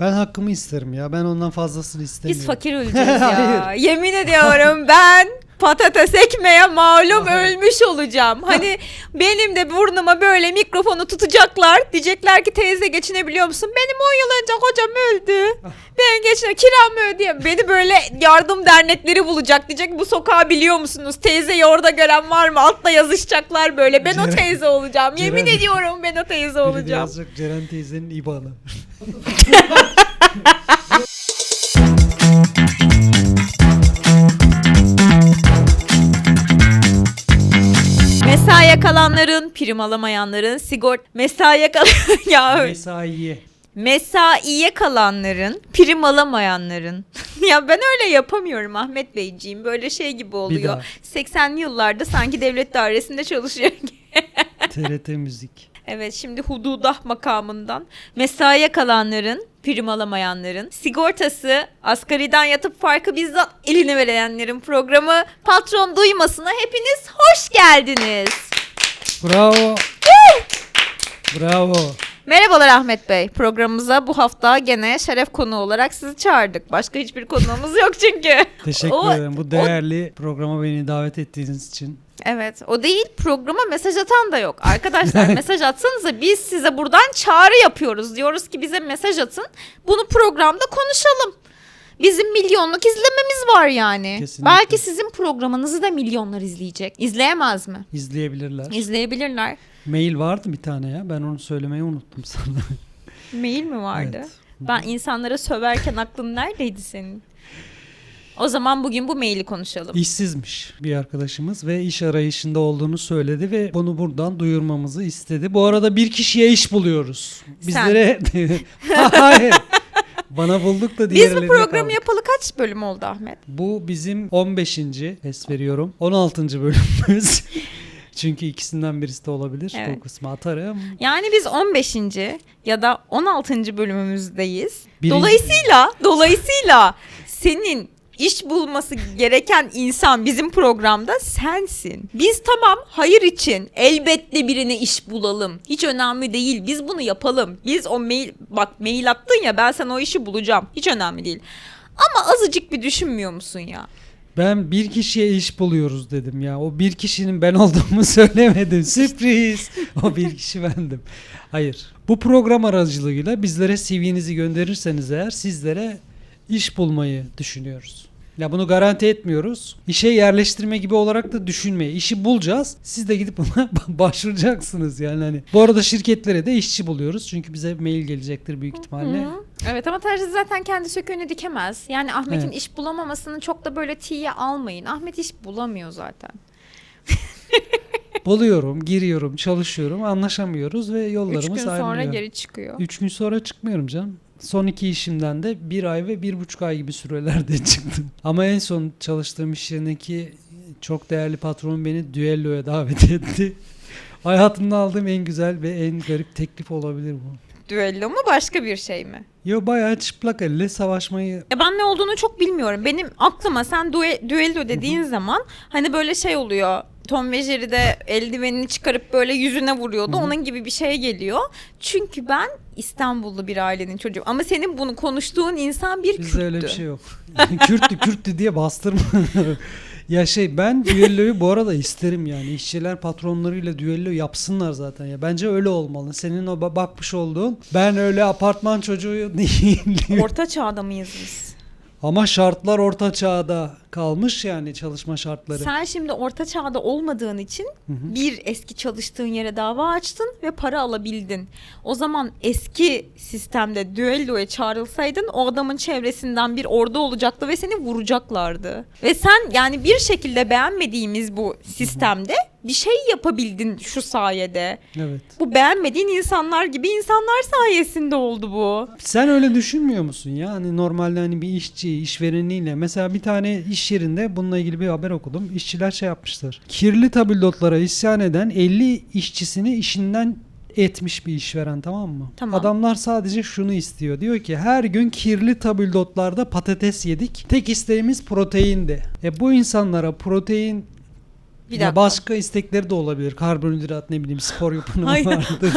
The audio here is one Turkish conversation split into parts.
Ben hakkımı isterim ya. Ben ondan fazlasını istemiyorum. Biz fakir öleceğiz ya. Yemin ediyorum ben patates ekmeye malum ölmüş olacağım. Hani benim de burnuma böyle mikrofonu tutacaklar. Diyecekler ki teyze geçinebiliyor musun? Benim 10 yıl önce kocam öldü. Ben geçine kiramı ödeyemem. Beni böyle yardım dernekleri bulacak. Diyecek bu sokağı biliyor musunuz? Teyzeyi orada gören var mı? Altta yazışacaklar böyle. Ben o Ceren- teyze olacağım. Yemin Ceren- ediyorum ben o teyze Biri de olacağım. yazacak Ceren teyzenin ibanı. Mesaiye kalanların, prim alamayanların, sigort mesaiye kal ya Mesaiye. mesaiye kalanların, prim alamayanların. ya ben öyle yapamıyorum Ahmet Beyciğim. Böyle şey gibi daha. oluyor. 80'li yıllarda sanki devlet dairesinde çalışıyor. TRT Müzik. Evet şimdi hududah makamından mesaiye kalanların, prim alamayanların, sigortası, asgariden yatıp farkı bizzat eline verenlerin programı patron duymasına hepiniz hoş geldiniz. Bravo. Bravo. Merhabalar Ahmet Bey. Programımıza bu hafta gene şeref konuğu olarak sizi çağırdık. Başka hiçbir konuğumuz yok çünkü. Teşekkür O- ederim. Bu değerli programa beni davet ettiğiniz için. Evet o değil programa mesaj atan da yok. Arkadaşlar mesaj atsanıza biz size buradan çağrı yapıyoruz. Diyoruz ki bize mesaj atın. Bunu programda konuşalım. Bizim milyonluk izlememiz var yani. Kesinlikle. Belki sizin programınızı da milyonlar izleyecek. İzleyemez mi? İzleyebilirler. İzleyebilirler. Mail vardı bir tane ya. Ben onu söylemeyi unuttum sana. Mail mi vardı? Evet. Ben insanlara söverken aklın neredeydi senin? O zaman bugün bu maili konuşalım. İşsizmiş bir arkadaşımız ve iş arayışında olduğunu söyledi ve bunu buradan duyurmamızı istedi. Bu arada bir kişiye iş buluyoruz. Bizlere hayır. Bana bulduk da Biz diğerlerine bu programı kaldık. yapalı kaç bölüm oldu Ahmet? Bu bizim 15. es veriyorum. 16. bölümümüz. Çünkü ikisinden birisi de olabilir. Evet. O kısmı atarım. Yani biz 15. ya da 16. bölümümüzdeyiz. Birinci- Dolayısıyla dolayısıyla senin iş bulması gereken insan bizim programda sensin. Biz tamam hayır için elbette birine iş bulalım. Hiç önemli değil. Biz bunu yapalım. Biz o mail bak mail attın ya ben sana o işi bulacağım. Hiç önemli değil. Ama azıcık bir düşünmüyor musun ya? Ben bir kişiye iş buluyoruz dedim ya. O bir kişinin ben olduğumu söylemedim. Sürpriz. O bir kişi bendim. Hayır. Bu program aracılığıyla bizlere CV'nizi gönderirseniz eğer sizlere iş bulmayı düşünüyoruz. Ya bunu garanti etmiyoruz. İşe yerleştirme gibi olarak da düşünmeyin. İşi bulacağız. Siz de gidip buna başvuracaksınız yani hani. Bu arada şirketlere de işçi buluyoruz. Çünkü bize mail gelecektir büyük ihtimalle. Hı. Evet ama tercih zaten kendi söküğünü dikemez. Yani Ahmet'in Evet. iş bulamamasını çok da böyle tiye almayın. Ahmet iş bulamıyor zaten. Buluyorum, giriyorum, çalışıyorum, anlaşamıyoruz ve yollarımız Üç gün ayrılıyor. sonra geri çıkıyor. Üç gün sonra çıkmıyorum canım. Son iki işimden de bir ay ve bir buçuk ay gibi sürelerde çıktım. Ama en son çalıştığım iş yerindeki çok değerli patron beni düelloya davet etti. Hayatımda aldığım en güzel ve en garip teklif olabilir bu. Düello mu başka bir şey mi? Yo bayağı çıplak elle savaşmayı Ya ben ne olduğunu çok bilmiyorum. Benim aklıma sen due- düello dediğin zaman hani böyle şey oluyor. Tom ve Jerry'de eldivenini çıkarıp böyle yüzüne vuruyordu. Onun gibi bir şey geliyor. Çünkü ben İstanbullu bir ailenin çocuğu. Ama senin bunu konuştuğun insan bir bizde Kürttü. öyle bir şey yok. Kürttü Kürttü diye bastırma. ya şey ben düelloyu bu arada isterim yani. İşçiler patronlarıyla düello yapsınlar zaten ya. Bence öyle olmalı. Senin o ba- bakmış olduğun ben öyle apartman çocuğu değilim. Orta çağda mıyız biz? Ama şartlar orta çağda kalmış yani çalışma şartları. Sen şimdi orta çağda olmadığın için Hı hı. bir eski çalıştığın yere dava açtın ve para alabildin. O zaman eski sistemde düelloya çağrılsaydın o adamın çevresinden bir ordu olacaktı ve seni vuracaklardı. Ve sen yani bir şekilde beğenmediğimiz bu sistemde bir şey yapabildin şu sayede. Evet. Bu beğenmediğin insanlar gibi insanlar sayesinde oldu bu. Sen öyle düşünmüyor musun ya? Hani normalde hani bir işçi, işvereniyle mesela bir tane iş yerinde bununla ilgili bir haber okudum. İşçiler şey yapmışlar. Kirli tabildotlara isyan eden 50 işçisini işinden etmiş bir işveren tamam mı? Tamam. Adamlar sadece şunu istiyor. Diyor ki her gün kirli tabildotlarda patates yedik. Tek isteğimiz proteindi. E bu insanlara protein Bir Ya başka istekleri de olabilir. Karbonhidrat ne bileyim spor yapanı Hayır. vardır.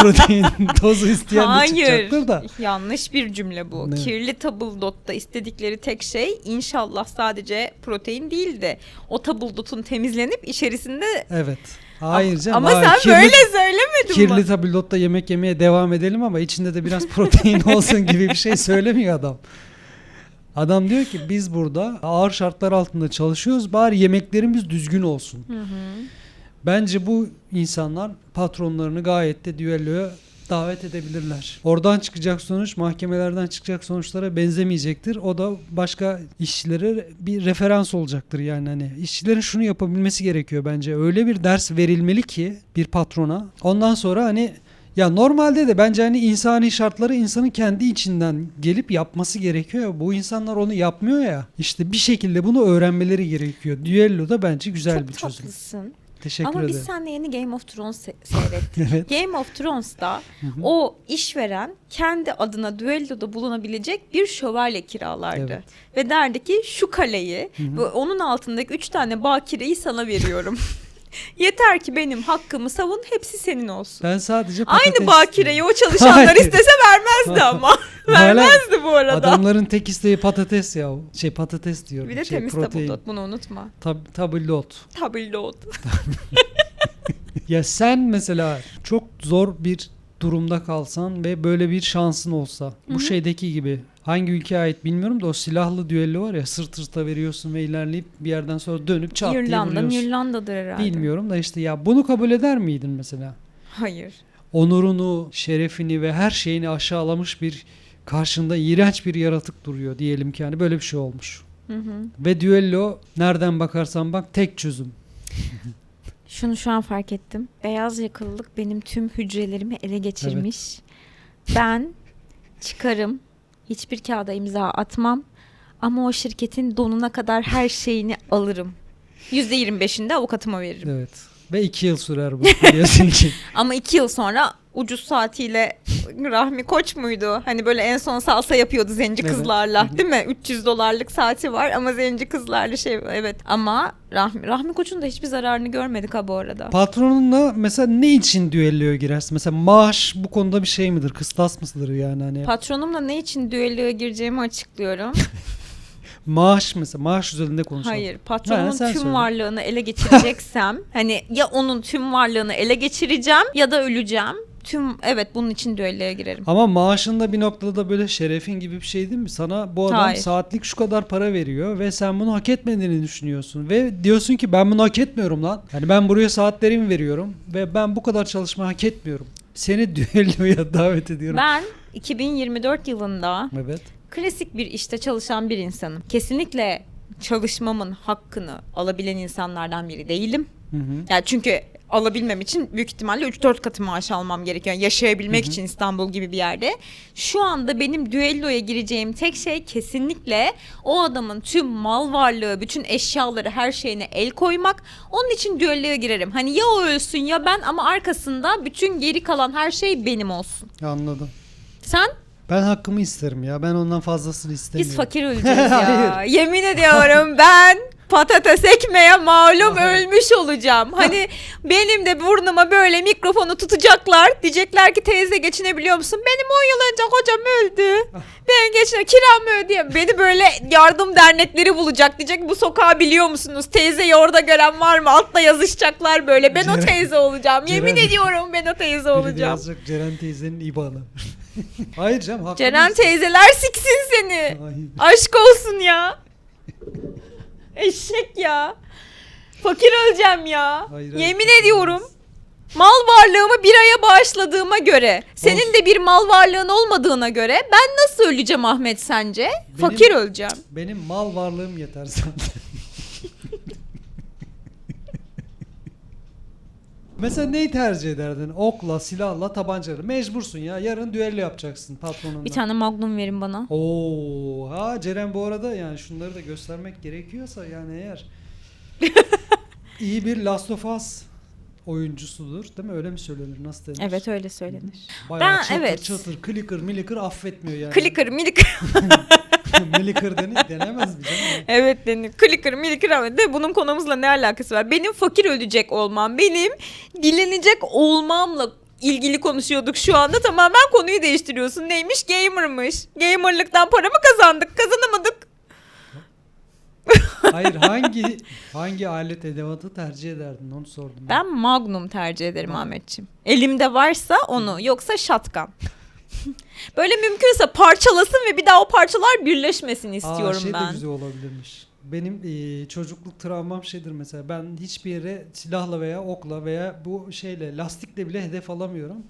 Protein tozu isteyen de Hayır. çıkacaktır da. Yanlış bir cümle bu. Ne? Kirli tabldot'ta istedikleri tek şey inşallah sadece protein değildi. O tabldot'un temizlenip içerisinde Evet. Hayır canım. Ama hayır. sen Kirli- böyle söylemedin Kirli mi? tablotta yemek yemeye devam edelim ama içinde de biraz protein olsun gibi bir şey söylemiyor adam. Adam diyor ki biz burada ağır şartlar altında çalışıyoruz bari yemeklerimiz düzgün olsun. Hı hı. Bence bu insanlar patronlarını gayet de düelloya davet edebilirler. Oradan çıkacak sonuç mahkemelerden çıkacak sonuçlara benzemeyecektir. O da başka işçilere bir referans olacaktır yani hani işçilerin şunu yapabilmesi gerekiyor bence. Öyle bir ders verilmeli ki bir patrona. Ondan sonra hani ya normalde de bence hani insani şartları insanın kendi içinden gelip yapması gerekiyor. Bu insanlar onu yapmıyor ya. İşte bir şekilde bunu öğrenmeleri gerekiyor. Düello da bence güzel Çok bir çözüm. tatlısın. Teşekkür Ama ederim. biz seninle yeni Game of Thrones se- seyrettik. Evet. Game of hı. o işveren kendi adına düelloda bulunabilecek bir şövalye kiralardı. Evet. Ve derdi ki şu kaleyi ve onun altındaki üç tane bakireyi sana veriyorum. Yeter ki benim hakkımı savun hepsi senin olsun. Ben sadece patates Aynı bakireyi o çalışanlar istese vermezdi ama. Vermezdi bu arada. Adamların tek isteği patates ya. Şey patates diyorum. bir de şey, temiz protein. tabldot bunu unutma. Tab- tabldot. Tabldot. Ya sen mesela çok zor bir durumda kalsan ve böyle bir şansın olsa. Bu hı. şeydeki gibi. Hangi ülkeye ait bilmiyorum da o silahlı düello var ya sırt sırta veriyorsun ve ilerleyip bir yerden sonra dönüp çat diye İrlanda, vuruyorsun. İrlanda'dır herhalde. Bilmiyorum da işte ya bunu kabul eder miydin mesela? Hayır. onurunu, şerefini ve her şeyini aşağılamış bir karşında iğrenç bir yaratık duruyor diyelim ki yani böyle bir şey olmuş. Hı hı. Ve düello nereden bakarsan bak tek çözüm. Şunu şu an fark ettim. Beyaz yakalılık benim tüm hücrelerimi ele geçirmiş. Ben çıkarım. Hiçbir kağıda imza atmam. Ama o şirketin donuna kadar her şeyini alırım. %25'ini de avukatıma veririm. Evet. Ve iki yıl sürer bu biliyorsun ki. Ama iki yıl sonra ucuz saatiyle Rahmi Koç muydu? Hani böyle en son salsa yapıyordu zenci Evet. kızlarla değil mi? 300 dolarlık saati var ama zenci kızlarla şey evet. Ama Rahmi, Rahmi Koç'un da hiçbir zararını görmedik ha bu arada. Patronunla mesela ne için düelloya girersin? Mesela maaş bu konuda bir şey midir? Kıstas mısıdır yani hani? Patronumla ne için düelloya gireceğimi açıklıyorum. maaş mesela maaş üzerinde konuşalım. Hayır, patronumun Ha, tüm söyle. varlığını ele geçireceksem hani ya onun tüm varlığını ele geçireceğim ya da öleceğim. Tüm evet bunun için düelloya girerim. Ama maaşında bir noktada böyle şerefin gibi bir şey değil mi? Sana bu adam Hayır. saatlik şu kadar para veriyor ve sen bunu hak etmediğini düşünüyorsun. Ve diyorsun ki ben bunu hak etmiyorum lan. Yani ben buraya saatlerimi veriyorum ve ben bu kadar çalışma hak etmiyorum. Seni düelloya davet ediyorum. Ben 2024 yılında Evet. klasik bir işte çalışan bir insanım. Kesinlikle çalışmamın hakkını alabilen insanlardan biri değilim. Hı hı. Yani çünkü alabilmem için büyük ihtimalle 3-4 katı maaş almam gerekiyor. Yani yaşayabilmek için İstanbul gibi bir yerde. Şu anda benim düelloya gireceğim tek şey kesinlikle o adamın tüm mal varlığı, bütün eşyaları, her şeyine el koymak. Onun için düelloya girerim. Hani ya o ölsün ya ben ama arkasında bütün geri kalan her şey benim olsun. Anladım. Sen? Ben hakkımı isterim ya. Ben ondan fazlasını istemiyorum. Biz fakir öleceğiz ya. Yemin ediyorum ben patates ekmeye malum ölmüş olacağım. Hani benim de burnuma böyle mikrofonu tutacaklar. Diyecekler ki teyze geçinebiliyor musun? Benim 10 yıl önce kocam öldü. Ben geçine kiramı ödeyemem. Beni böyle yardım dernekleri bulacak. Diyecek bu sokağı biliyor musunuz? Teyzeyi orada gören var mı? Altta yazışacaklar böyle. Ben o Ceren- teyze olacağım. Yemin Ceren- ediyorum ben o teyze Biri de olacağım. yazacak Ceren teyzenin ibanı. Hayır canım Ceren teyzeler siksin seni. Hayır. Aşk olsun ya. Eşek ya. Fakir öleceğim ya. Hayır, Yemin hayır, ediyorum. Mal varlığımı bir aya bağışladığıma göre, senin de bir mal varlığın olmadığına göre ben nasıl öleceğim Ahmet sence? Fakir öleceğim. Benim mal varlığım yeter zaten. Mesela neyi tercih ederdin? Okla, silahla, tabancayla. Mecbursun ya. Yarın düello yapacaksın patronunla. Bir tane magnum verin bana. Oo, ha Ceren bu arada yani şunları da göstermek gerekiyorsa yani eğer iyi bir Last of Us oyuncusudur değil mi? Öyle mi söylenir? Nasıl denir? Evet öyle söylenir. Bayağı Ben- çatır evet. çatır, clicker, milicker affetmiyor yani. Clicker milik. Dene, denemez mi canım? Evet denir. Clicker, milicker ama de bunun konumuzla ne alakası var? Benim fakir ölecek olmam, benim dilenecek olmamla ilgili konuşuyorduk şu anda. Tamamen konuyu değiştiriyorsun. Neymiş? Gamer'mış. Gamer'lıktan para mı kazandık? Kazanamadık. Hayır hangi hangi alet edevatı tercih ederdin onu sordum. Ben Magnum tercih ederim. Ahmetciğim. Elimde varsa onu yoksa shotgun. Böyle mümkünse parçalasın ve bir daha o parçalar birleşmesin Aa, istiyorum şey de ben. güzel olabilirmiş. Benim e, çocukluk travmam şeydir mesela. Ben hiçbir yere silahla veya okla veya bu şeyle lastikle bile hedef alamıyorum.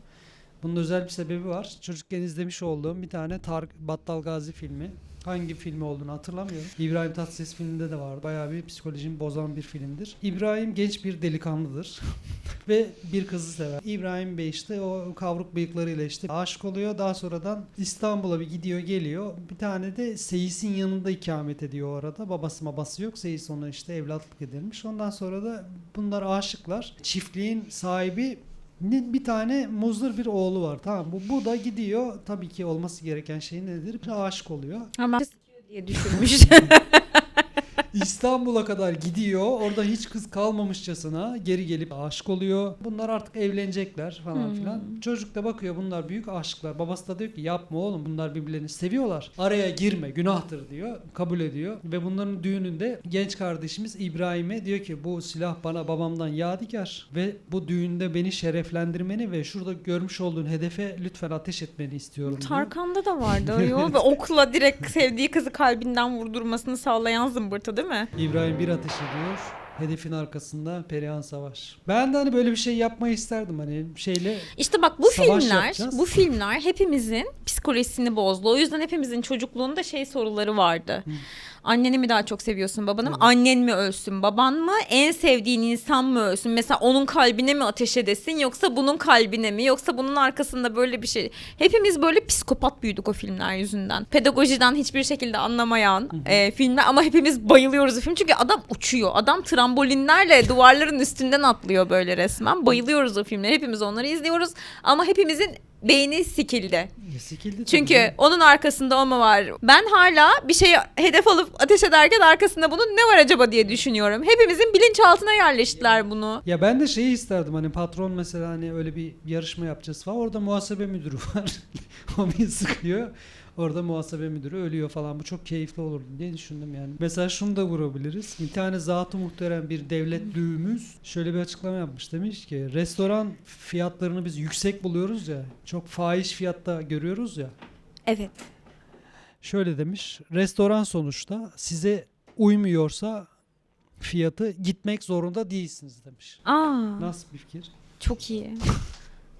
Bunun özel bir sebebi var. Çocukken izlemiş olduğum bir tane Tarık Battal Gazi filmi. Hangi filmi olduğunu hatırlamıyorum. İbrahim Tatlıses filminde de var. Bayağı bir psikolojimi bozan bir filmdir. İbrahim genç bir delikanlıdır. Ve bir kızı sever. İbrahim Bey işte o kavruk bıyıklarıyla işte aşık oluyor. Daha sonradan İstanbul'a bir gidiyor geliyor. Bir tane de Seyis'in yanında ikamet ediyor o arada. Babası babası yok. Seyis ona işte evlatlık edilmiş. Ondan sonra da bunlar aşıklar. Çiftliğin sahibi bir tane muzdur bir oğlu var. Tamam bu bu da gidiyor. Tabii ki olması gereken şey nedir? Aşık oluyor. Ama diye düşünmüş. İstanbul'a kadar gidiyor. Orada hiç kız kalmamışçasına geri gelip aşık oluyor. Bunlar artık evlenecekler falan Hmm. filan. Çocuk da bakıyor bunlar büyük aşıklar. Babası da diyor ki yapma oğlum bunlar birbirlerini seviyorlar. Araya girme günahtır diyor. Kabul ediyor. Ve bunların düğününde genç kardeşimiz İbrahim'e diyor ki bu silah bana babamdan yadigar ve bu düğünde beni şereflendirmeni ve şurada görmüş olduğun hedefe lütfen ateş etmeni istiyorum diyor. Tarkan'da da vardı o ve okla direkt sevdiği kızı kalbinden vurdurmasını sağlayan zımbırtı değil mi? İbrahim bir ateş ediyor. Hedefin arkasında Perihan Savaş. Ben de hani böyle bir şey yapmayı isterdim hani şeyle İşte bak bu Savaş filmler, yapacağız. bu filmler hepimizin psikolojisini bozdu. O yüzden hepimizin çocukluğunda şey soruları vardı. Anneni mi daha çok seviyorsun babanı mı? Annen mi ölsün baban mı? En sevdiğin insan mı ölsün? Mesela onun kalbine mi ateş edesin yoksa bunun kalbine mi? Yoksa bunun arkasında böyle bir şey. Hepimiz böyle psikopat büyüdük o filmler yüzünden. Pedagojiden hiçbir şekilde anlamayan e, filmler ama hepimiz bayılıyoruz o film. Çünkü adam uçuyor. Adam trambolinlerle duvarların üstünden atlıyor böyle resmen. Bayılıyoruz o filmleri. Hepimiz onları izliyoruz ama hepimizin beyni sikildi. Sikildi tabii Çünkü canım. onun arkasında o mu var? Ben hala bir şeyi hedef alıp ateş ederken arkasında bunun ne var acaba diye düşünüyorum. Hepimizin bilinçaltına yerleştiler bunu. ya ben de şeyi isterdim hani patron mesela hani öyle bir yarışma yapacağız falan orada muhasebe müdürü var. o bir sıkıyor. Orada muhasebe müdürü ölüyor falan. Bu çok keyifli olurdu diye düşündüm yani. Mesela şunu da vurabiliriz. Bir tane zatı muhterem bir devlet büyüğümüz şöyle bir açıklama yapmış. Demiş ki restoran fiyatlarını biz yüksek buluyoruz ya. Çok fahiş fiyatta görüyoruz ya. Evet. Şöyle demiş. Restoran sonuçta size uymuyorsa fiyatı gitmek zorunda değilsiniz demiş. Aa, Nasıl bir fikir? çok iyi.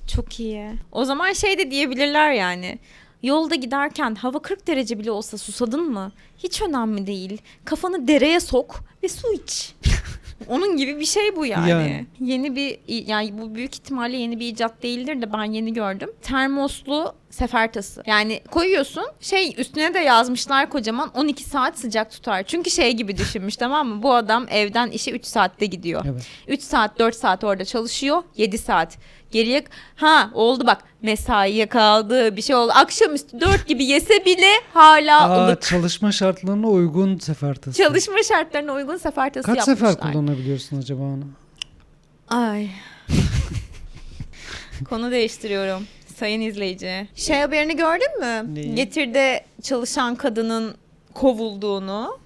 Çok iyi. O zaman şey de diyebilirler yani. Yolda giderken hava 40 derece bile olsa susadın mı? Hiç önemli değil. Kafanı dereye sok ve su iç. Onun gibi bir şey bu yani. Yani. Yeni bir yani bu büyük ihtimalle yeni bir icat değildir de ben yeni gördüm. Termoslu sefer tası. Yani koyuyorsun şey üstüne de yazmışlar kocaman 12 saat sıcak tutar. Çünkü şey gibi düşünmüş tamam mı? Bu adam evden işe 3 saatte gidiyor. Evet. 3 saat 4 saat orada çalışıyor 7 saat. Geriye ha oldu bak mesaiye kaldı bir şey oldu. Akşamüstü 4 gibi yese bile hala Aa, ılık. çalışma şartlarına uygun sefertası. Çalışma şartlarına uygun sefer tası Kaç yapmışlar. sefer kullanabiliyorsun acaba onu? Ay. Konu değiştiriyorum. Sayın izleyici. Şey haberini gördün mü? Neyi? Getir'de çalışan kadının kovulduğunu.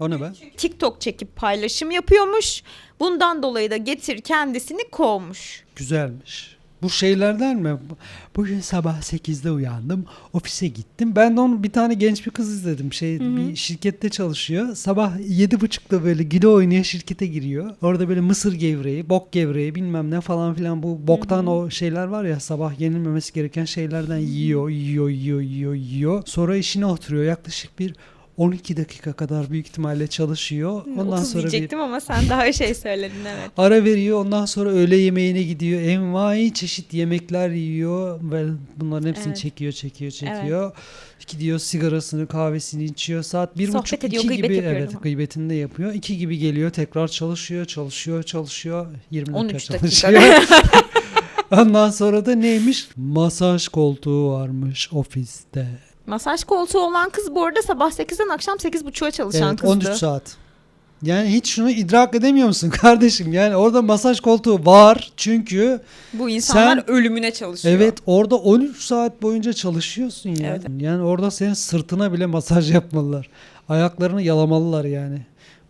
O ne be? TikTok çekip paylaşım yapıyormuş. Bundan dolayı da Getir kendisini kovmuş. Güzelmiş. Bu şeylerden mi? Bu- Bugün sabah 8'de uyandım. Ofise gittim. Ben de onun bir tane genç bir kız izledim. Şey Hı hı. bir şirkette çalışıyor. Sabah 7.30'da böyle güle oynaya şirkete giriyor. Orada böyle mısır gevreği, bok gevreği bilmem ne falan filan bu boktan o şeyler var ya sabah yenilmemesi gereken şeylerden yiyor, yiyor, yiyor, yiyor, yiyor. Sonra işine oturuyor. Yaklaşık bir 12 dakika kadar büyük ihtimalle çalışıyor. Ondan 30 sonra bir diyecektim ama sen daha şey söyledin evet. Ara veriyor ondan sonra öğle yemeğine gidiyor. Envai çeşit yemekler yiyor ve bunların hepsini Evet. çekiyor çekiyor çekiyor. Gidiyor sigarasını kahvesini içiyor. Saat bir Sohbet buçuk ediyor, iki gibi evet mi? gıybetini de yapıyor. İki gibi geliyor tekrar çalışıyor çalışıyor çalışıyor. 20 dakika 13 dakika. çalışıyor. Ondan sonra da neymiş? Masaj koltuğu varmış ofiste. Masaj koltuğu olan kız bu arada sabah 8'den akşam 8.30'a çalışan Evet kızdı. 13 saat. Yani hiç şunu idrak edemiyor musun kardeşim? Yani orada masaj koltuğu var çünkü Bu insanlar Sen- ölümüne çalışıyor. evet orada 13 saat boyunca çalışıyorsun ya. Evet. Yani orada senin sırtına bile masaj yapmalılar. Ayaklarını yalamalılar yani.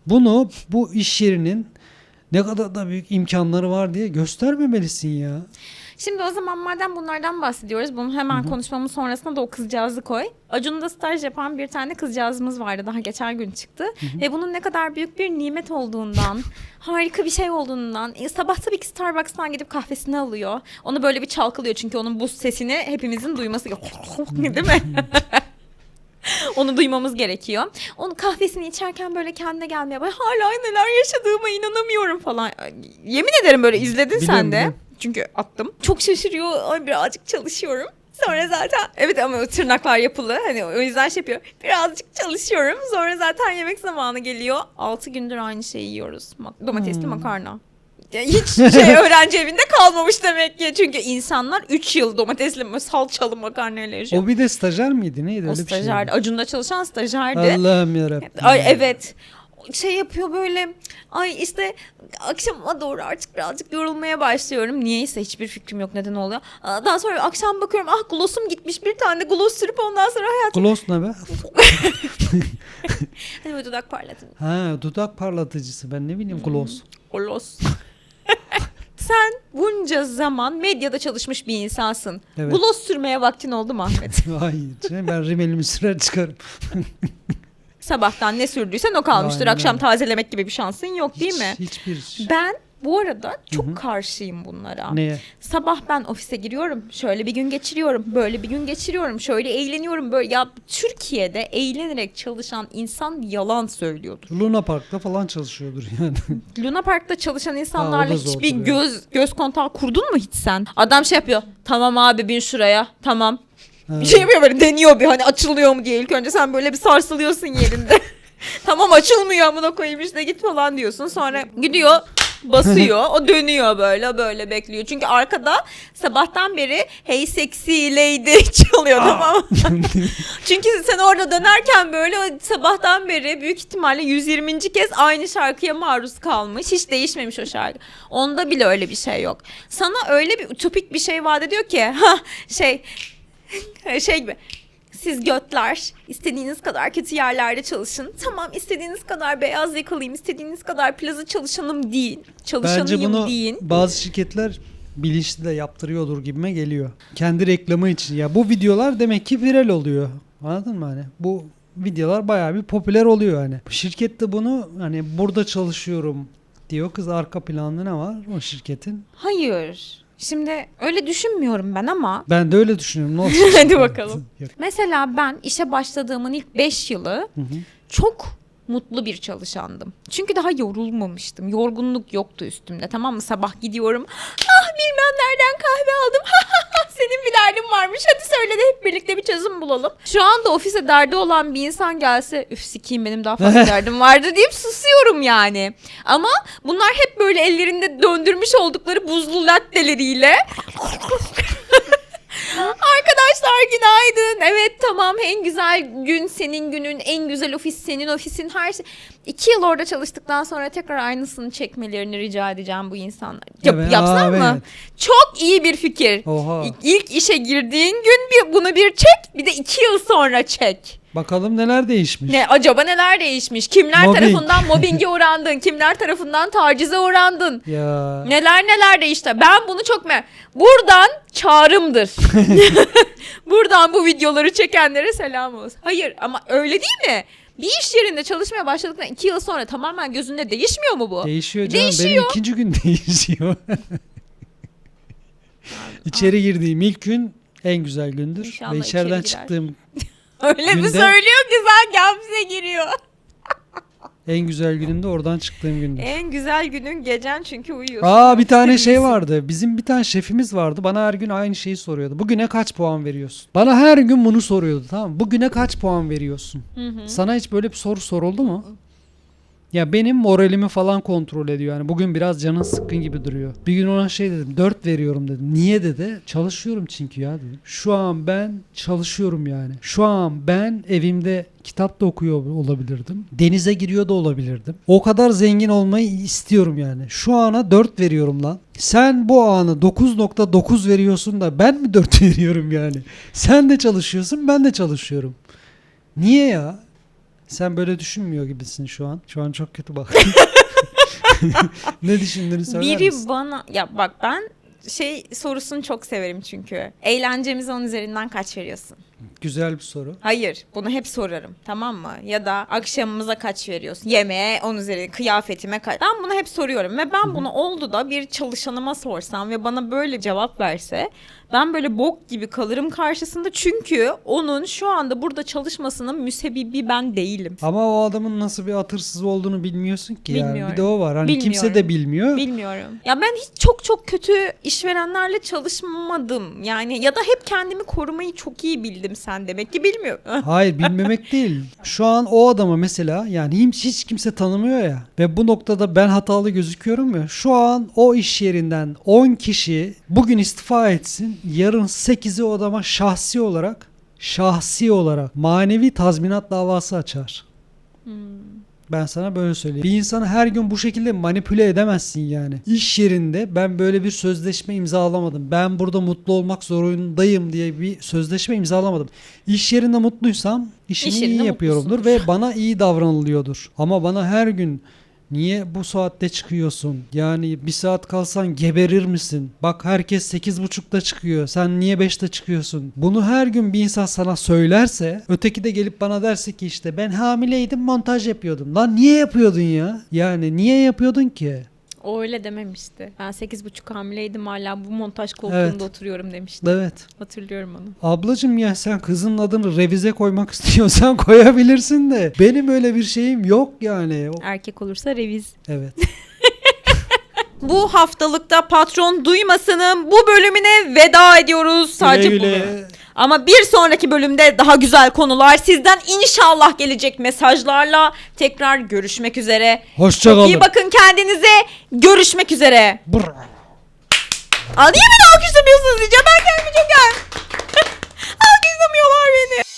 Bunu bu iş yerinin ne kadar da büyük imkanları var diye göstermemelisin ya. Şimdi o zaman madem bunlardan bahsediyoruz bunu hemen konuşmamın sonrasında da o kızcağızı koy. Acun'da staj yapan bir tane kızcağızımız vardı daha geçen gün çıktı. Ve bunun ne kadar büyük bir nimet olduğundan, harika bir şey olduğundan. e, sabah tabii ki Starbucks'tan gidip kahvesini alıyor. Onu böyle bir çalkalıyor çünkü onun bu sesini hepimizin duyması değil mi? Onu duymamız gerekiyor. Onun kahvesini içerken böyle kendine gelmeye bak. Hala neler yaşadığıma inanamıyorum falan. Yemin ederim böyle izledin sen Biliyorum, de. biliyorum. Çünkü attım. Çok şaşırıyor. Ay birazcık çalışıyorum. Sonra zaten evet ama o tırnaklar yapılı. Hani o yüzden şey yapıyor. Birazcık çalışıyorum. Sonra zaten yemek zamanı geliyor. 6 gündür aynı şeyi yiyoruz. Ma- Domatesli Hmm. makarna. Hiç şey öğrenci evinde kalmamış demek ki. Çünkü insanlar 3 yıl domatesli salçalı makarnayla yaşıyor. O bir de stajyer miydi? Neydi O öyle bir şey? Acun'da çalışan stajyerdi. Allah'ım yarabbim. Ay evet. Şey yapıyor böyle. Ay işte akşama doğru artık birazcık yorulmaya başlıyorum. Niyeyse hiçbir fikrim yok neden oluyor. Daha sonra akşam bakıyorum ah glossum gitmiş bir tane gloss sürüp ondan sonra hayatım. Gloss ne be? Hani böyle dudak parlatın. Ha dudak parlatıcısı. Ben ne bileyim gloss. Gloss. Sen bunca zaman medyada çalışmış bir insansın. Evet. Gloss sürmeye vaktin oldu mu Ahmet? Hayır. canım, Ben rimelimi sürer çıkarım. Sabahtan ne sürdüysen o kalmıştır. Aynen Akşam öyle. tazelemek gibi bir şansın yok değil mi? Hiçbir. Ben bu arada çok Hı hı. karşıyım bunlara. Neye? Sabah ben ofise giriyorum. Şöyle bir gün geçiriyorum. Böyle bir gün geçiriyorum. Şöyle eğleniyorum. Böyle ya Türkiye'de eğlenerek çalışan insan yalan söylüyordur. Luna Park'ta falan çalışıyordur yani. Luna Park'ta çalışan insanlarla Ha, o da zordur hiçbir göz göz kontağı kurdun mu hiç sen? Adam şey yapıyor. Tamam abi bin şuraya. Tamam. Bir şey yapıyor böyle deniyor bir hani açılıyor mu diye ilk önce sen böyle bir sarsılıyorsun yerinde. tamam açılmıyor amına koyayım işte git falan diyorsun. Sonra gidiyor basıyor. o dönüyor böyle böyle bekliyor. Çünkü arkada sabahtan beri hey sexy lady çalıyor tamam mı? Çünkü sen orada dönerken böyle o sabahtan beri büyük ihtimalle 120. kez aynı şarkıya maruz kalmış. Hiç değişmemiş o şarkı. Onda bile öyle bir şey yok. Sana öyle bir ütopik bir şey vaat ediyor ki ha şey şey gibi siz götler istediğiniz kadar kötü yerlerde çalışın. Tamam istediğiniz kadar beyaz yakalıyım, istediğiniz kadar plaza çalışanım değil. Bence Çalışanıyım bunu deyin. bazı şirketler bilinçli de yaptırıyordur gibime geliyor. Kendi reklamı için. Ya bu videolar demek ki viral oluyor. Anladın mı hani? Bu videolar bayağı bir popüler oluyor hani. Şirket de bunu hani burada çalışıyorum diyor. Kız arka planda ne var o şirketin? Hayır. Şimdi öyle düşünmüyorum ben ama Ben de öyle düşünüyorum. Ne olacak? Hadi bakalım. Mesela ben işe başladığımın ilk 5 yılı Hı hı. çok mutlu bir çalışandım. Çünkü daha yorulmamıştım. Yorgunluk yoktu üstümde tamam mı? Sabah gidiyorum. Ah bilmem nereden kahve aldım. Derdin varmış. Hadi söyle de hep birlikte bir çözüm bulalım. Şu anda ofise derdi olan bir insan gelse üf sikiyim benim daha fazla derdim vardı deyip susuyorum yani. Ama bunlar hep böyle ellerinde döndürmüş oldukları buzlu latteleriyle Arkadaşlar günaydın. Evet tamam en güzel gün senin günün, en güzel ofis senin ofisin her şey. İki yıl orada çalıştıktan sonra tekrar aynısını çekmelerini rica edeceğim bu insanlar. Yap, Evet, yapsana aa, mı? evet. Çok iyi bir fikir. Oha. İlk, işe girdiğin gün bir, bunu bir çek bir de iki yıl sonra çek. Bakalım neler değişmiş. Ne acaba neler değişmiş? Kimler Mobbing. tarafından mobbinge uğrandın? Kimler tarafından tacize uğrandın? Ya. Neler neler değişti. Ben bunu çok me Buradan çağrımdır. Buradan bu videoları çekenlere selam olsun. Hayır ama öyle değil mi? Bir iş yerinde çalışmaya başladıktan iki yıl sonra tamamen gözünde değişmiyor mu bu? Değişiyor canım. Değişiyor. Benim ikinci gün değişiyor. İçeri girdiğim ilk gün en güzel gündür. İnşallah Ve içeriden içeri girer. çıktığım Öyle mi Günde- söylüyor ki sanki hapse giriyor. En güzel günümde oradan çıktığım gündür. En güzel günün gecen çünkü uyuyorsun. Aa bir tane şey vardı. Bizim bir tane şefimiz vardı. Bana her gün aynı şeyi soruyordu. Bugüne kaç puan veriyorsun? Bana her gün bunu soruyordu tamam mı? Bugüne kaç puan veriyorsun? Hı hı. Sana hiç böyle bir soru soruldu mu? Ya benim moralimi falan kontrol ediyor. Yani bugün biraz canın sıkkın gibi duruyor. Bir gün ona şey dedim. 4 veriyorum dedim. Niye dedi? Çalışıyorum çünkü ya dedim. Şu an ben çalışıyorum yani. Şu an ben evimde kitap da okuyor olabilirdim. Denize giriyor da olabilirdim. O kadar zengin olmayı istiyorum yani. Şu ana 4 veriyorum lan. Sen bu anı 9.9 veriyorsun da ben mi 4 veriyorum yani? Sen de çalışıyorsun ben de çalışıyorum. Niye ya? Sen böyle düşünmüyor gibisin şu an. Şu an çok kötü bak. ne düşündüğünü söyler Biri misin? bana ya bak ben şey sorusunu çok severim çünkü. Eğlencemize on üzerinden kaç veriyorsun? Güzel bir soru. Hayır, bunu hep sorarım. Tamam mı? Ya da akşamımıza kaç veriyorsun? Yemeğe on üzeri, kıyafetime kaç? Ben bunu hep soruyorum ve ben bunu oldu da bir çalışanıma sorsam ve bana böyle cevap verse ben böyle bok gibi kalırım karşısında çünkü onun şu anda burada çalışmasının müsebbibi ben değilim. Ama o adamın nasıl bir atırsız olduğunu bilmiyorsun ki yani. Bilmiyorum. Bir de o var. Hani kimse de Bilmiyorum. bilmiyor. Bilmiyorum. Ya ben hiç çok çok kötü işverenlerle çalışmadım. Yani ya da hep kendimi korumayı çok iyi bildim sen demek ki bilmiyorum. Hayır bilmemek değil. Şu an o adama mesela yani hiç, hiç kimse tanımıyor ya ve bu noktada ben hatalı gözüküyorum ya. Şu an o iş yerinden 10 kişi bugün istifa etsin. Yarın 8'i o adama şahsi olarak şahsi olarak manevi tazminat davası açar. Ben sana böyle söyleyeyim. Bir insanı her gün bu şekilde manipüle edemezsin yani. İş yerinde ben böyle bir sözleşme imzalamadım. Ben burada mutlu olmak zorundayım diye bir sözleşme imzalamadım. İş yerinde mutluysam işimi İş iyi yapıyorumdur mutlusundur. ve bana iyi davranılıyordur. Ama bana her gün Niye bu saatte çıkıyorsun? Yani bir saat kalsan geberir misin? Bak herkes 8.30'da çıkıyor. Sen niye 5'te çıkıyorsun? Bunu her gün bir insan sana söylerse öteki de gelip bana derse ki işte ben hamileydim montaj yapıyordum. Lan niye yapıyordun ya? Yani niye yapıyordun ki? O öyle dememişti. Ben 8,5 hamileydim hala bu montaj koltuğunda Evet. oturuyorum demişti. Evet. Hatırlıyorum onu. Ablacım ya sen kızın adını revize koymak istiyorsan koyabilirsin de. Benim öyle bir şeyim yok yani. O- Erkek olursa reviz. Evet. Bu haftalıkta patron duymasının bu bölümüne veda ediyoruz. Sadece Güle bu güle. bölüm. Ama bir sonraki bölümde daha güzel konular sizden inşallah gelecek mesajlarla tekrar görüşmek üzere. Hoşçakalın. İyi bakın kendinize. Görüşmek üzere. Brr. Aa, niye beni alkışlamıyorsunuz diyeceğim. Ben kendimi çok yani. Alkışlamıyorlar beni.